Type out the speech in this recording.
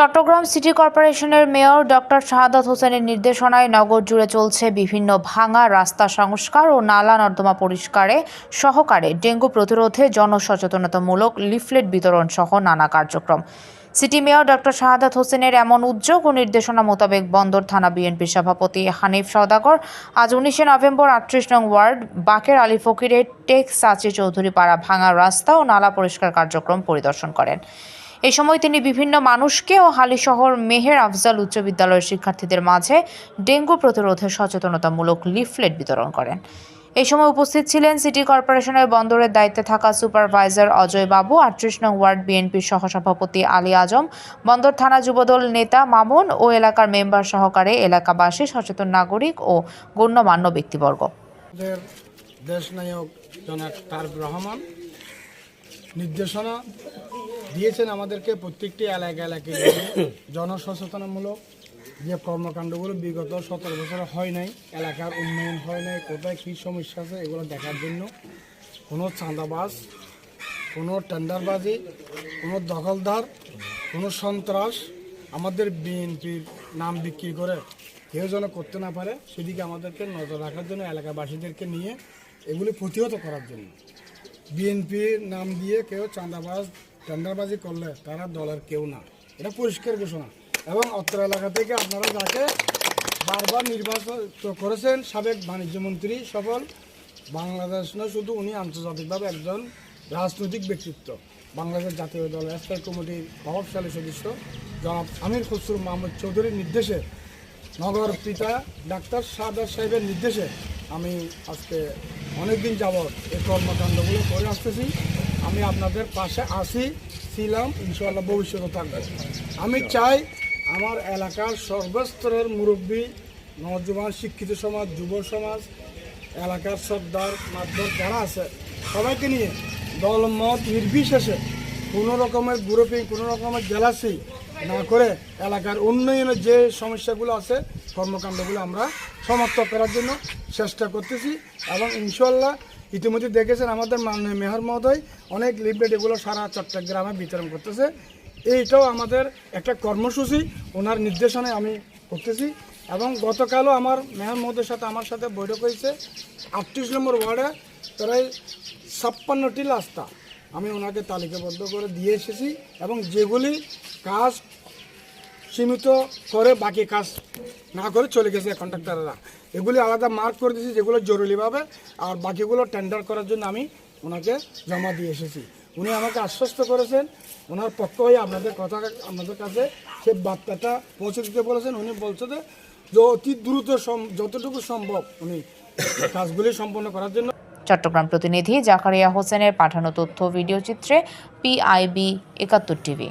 Chittagong city কর্পোরেশনের mayor doctor Shahadat হোসেনের নির্দেশনায় নগর জুড়ে চলছে বিভিন্ন ভাঙা রাস্তা সংস্কার ও নালা নর্দমা পরিষ্কারে সহকারে ডেঙ্গু প্রতিরোধে জনসচেতনতামূলক লিফলেট বিতরণ সহ নানা কার্যক্রম। সিটি মেয়র ডক্টর শাহাদাত হোসেনের এমন উদ্যোগ ও নির্দেশনা মোতাবেক বন্দর থানা বিএনপির সভাপতি হানিফ সওদাগর আজ উনিশে নভেম্বর আটত্রিশ নং ওয়ার্ড বাকের আলী ফকিরের টেক সাচি চৌধুরী পাড়া ভাঙা রাস্তা ও নালা পরিষ্কার কার্যক্রম পরিদর্শন করেন। এই সময় তিনি বিভিন্ন মানুষকে ও হালিশহর মেহের আফজাল উচ্চ বিদ্যালয়ের শিক্ষার্থীদের মাঝে ডেঙ্গু প্রতিরোধে সচেতনতামূলক লিফলেট বিতরণ করেন। এই সময় উপস্থিত ছিলেন সিটি কর্পোরেশনের বন্দরের দায়িত্বে থাকা সুপারভাইজার অজয় বাবু, আটত্রিশ নং ওয়ার্ড বিএনপির সহসভাপতি আলী আজম, বন্দর থানা যুবদল নেতা মামুন ও এলাকার মেম্বার সহকারে এলাকাবাসী, সচেতন নাগরিক ও গণ্যমান্য ব্যক্তিবর্গ। আমাদের দেশ নায়ক জনাব তারক রহমান নির্দেশনা দিয়েছেন আমাদেরকে প্রত্যেকটি এলাকা এলাকায় জনসচেতনামূলক যে কর্মকাণ্ডগুলো বিগত সতেরো বছর হয় নাই, এলাকার উন্নয়ন হয় নাই, কোথায় কী সমস্যা আছে এগুলো দেখার জন্য কোনো চাঁদাবাজ, কোনো টেন্ডারবাজি, কোনো দখলদার, কোনো সন্ত্রাস আমাদের বিএনপির নাম বিক্রি করে কেউ যেন করতে না পারে, সেদিকে আমাদেরকে নজর রাখার জন্য, এলাকাবাসীদেরকে নিয়ে এগুলি প্রতিহত করার জন্য। বিএনপির নাম দিয়ে কেউ চাঁদাবাজ টেন্ডারবাজি করলে তারা দলের কেউ না। এটা পরিষ্কার ঘোষণা। এবং অত্র এলাকা থেকে আপনারা যাকে বারবার নির্বাচন করেছেন সাবেক বাণিজ্য মন্ত্রী সফল, বাংলাদেশ নয়, শুধু উনি আন্তর্জাতিকভাবে একজন রাজনৈতিক ব্যক্তিত্ব। বাংলাদেশ জাতীয় দল স্থায়ী কমিটির প্রভাবশালী সদস্য জনাব আমির খসরু মাহমুদ চৌধুরীর নির্দেশে, নগর পিতা ডাক্তার সাদার সাহেবের নির্দেশে আমি আজকে অনেকদিন যাবৎ এই কর্মকাণ্ডগুলো করে আসতেছি। আমি আপনাদের পাশে আসি, ছিলাম, ইনশাআল্লাহ ভবিষ্যতে থাকব। আমি চাই আমার এলাকার সর্বস্তরের মুরব্বী, নজওয়ান, শিক্ষিত সমাজ, যুব সমাজ, এলাকার সর্দার মাধ্যম যারা আছে, সবাইকে নিয়ে দলমত নির্বিশেষে কোনো রকমের গ্রুপিং, কোনো রকমের জেলাসি না করে এলাকার উন্নয়নের যে সমস্যাগুলো আছে, কর্মকাণ্ডগুলো আমরা সমাপ্ত করার জন্য চেষ্টা করতেছি এবং ইনশাল্লাহ ইতিমধ্যে দেখেছেন আমাদের মাননীয় মেয়র মহোদয় অনেক লিফলেট এগুলো সারা চট্টগ্রামে বিতরণ করতেছে। এইটাও আমাদের একটা কর্মসূচি, ওনার নির্দেশনায় আমি করতেছি এবং গতকালও আমার মেয়র মহোদয়ের সাথে আমার সাথে বৈঠক হয়েছে। আটত্রিশ নম্বর ওয়ার্ডে প্রায় ছাপ্পান্নটি রাস্তা আমি ওনাকে তালিকাবদ্ধ করে দিয়ে এসেছি এবং যেগুলি কাজ সীমিত করে বাকি কাজ না করে চলে গেছে কন্ট্রাক্টররা। এগুলি আলাদা মার্ক করে দিয়েছি, যেগুলো জরুরিভাবে, আর বাকিগুলো টেন্ডার করার জন্য আমি ওনাকে জমা দিয়ে এসেছি। উনি আমাকে আশ্বস্ত করেছেন, ওনার পক্ষ হয়ে আপনাদের কথা আপনাদের কাছে সে বার্তাটা পৌঁছে দিতে বলেছেন। উনি বলছে যে অতি দ্রুত যতটুকু সম্ভব উনি কাজগুলি সম্পন্ন করার জন্য চট্টগ্রাম প্রতিনিধি জাকারিয়া হোসেনের পাঠানো তথ্য ভিডিও চিত্রে পিআইবি একাত্তর টিভি।